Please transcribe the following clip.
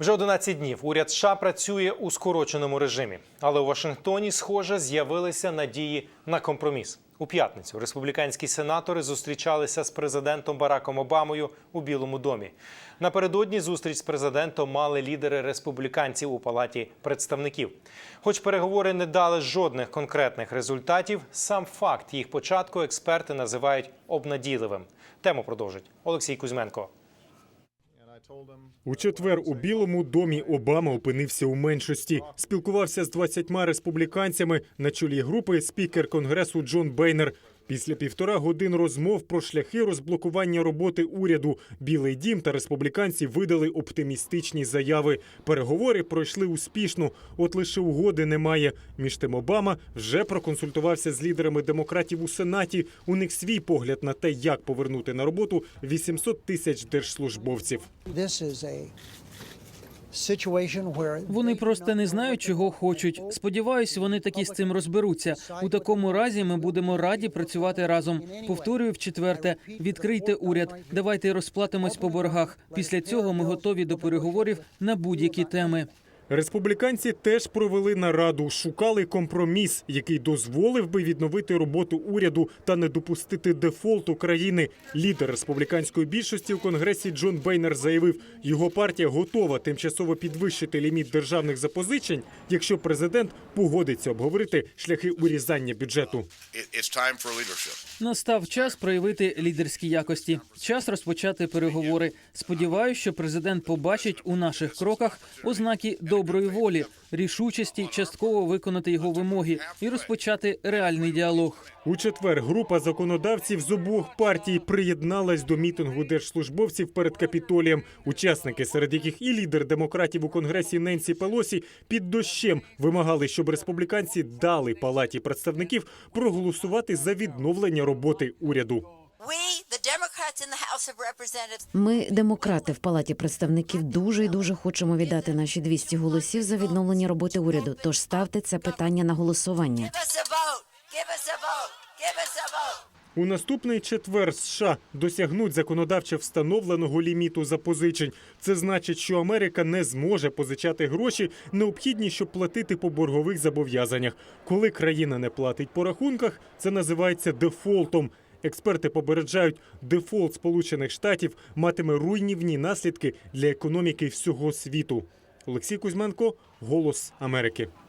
Вже 11 днів уряд США працює у скороченому режимі, але у Вашингтоні, схоже, з'явилися надії на компроміс. У п'ятницю республіканські сенатори зустрічалися з президентом Бараком Обамою у Білому домі. Напередодні зустріч з президентом мали лідери республіканців у палаті представників. Хоч переговори не дали жодних конкретних результатів, сам факт їх початку експерти називають обнадійливим. Тему продовжить Олексій Кузьменко. У четвер у Білому домі Обама опинився у меншості. Спілкувався з 20 республіканцями на чолі групи спікер конгресу Джон Бейнер. Після півтора годин розмов про шляхи розблокування роботи уряду Білий дім та республіканці видали оптимістичні заяви. Переговори пройшли успішно. От лише угоди немає. Між тим Обама вже проконсультувався з лідерами демократів у сенаті. У них свій погляд на те, як повернути на роботу 800 тисяч держслужбовців. Вони просто не знають, чого хочуть. Сподіваюсь, вони таки з цим розберуться. У такому разі ми будемо раді працювати разом. Повторюю в четверте, відкрийте уряд. Давайте розплатимось по боргах. Після цього ми готові до переговорів на будь-які теми. Республіканці теж провели нараду, шукали компроміс, який дозволив би відновити роботу уряду та не допустити дефолту країни. Лідер республіканської більшості у конгресі Джон Бейнер заявив, його партія готова тимчасово підвищити ліміт державних запозичень, якщо президент погодиться обговорити шляхи урізання бюджету. Настав час проявити лідерські якості. Час розпочати переговори. Сподіваюся, що президент побачить у наших кроках ознаки доброї волі, рішучості частково виконати його вимоги і розпочати реальний діалог. У четвер група законодавців з обох партій приєдналась до мітингу держслужбовців перед капітолієм. Учасники, серед яких і лідер демократів у конгресі Ненсі Пелосі, під дощем вимагали, щоб республіканці дали палаті представників проголосувати за відновлення роботи уряду. Ми, демократи в палаті представників, дуже і дуже хочемо віддати наші 200 голосів за відновлення роботи уряду. Тож ставте це питання на голосування. У наступний четвер США досягнуть законодавчо встановленого ліміту запозичень. Це значить, що Америка не зможе позичати гроші, необхідні, щоб платити по боргових зобов'язаннях. Коли країна не платить по рахунках, це називається дефолтом. Експерти попереджають, дефолт Сполучених Штатів матиме руйнівні наслідки для економіки всього світу. Олексій Кузьменко, Голос Америки.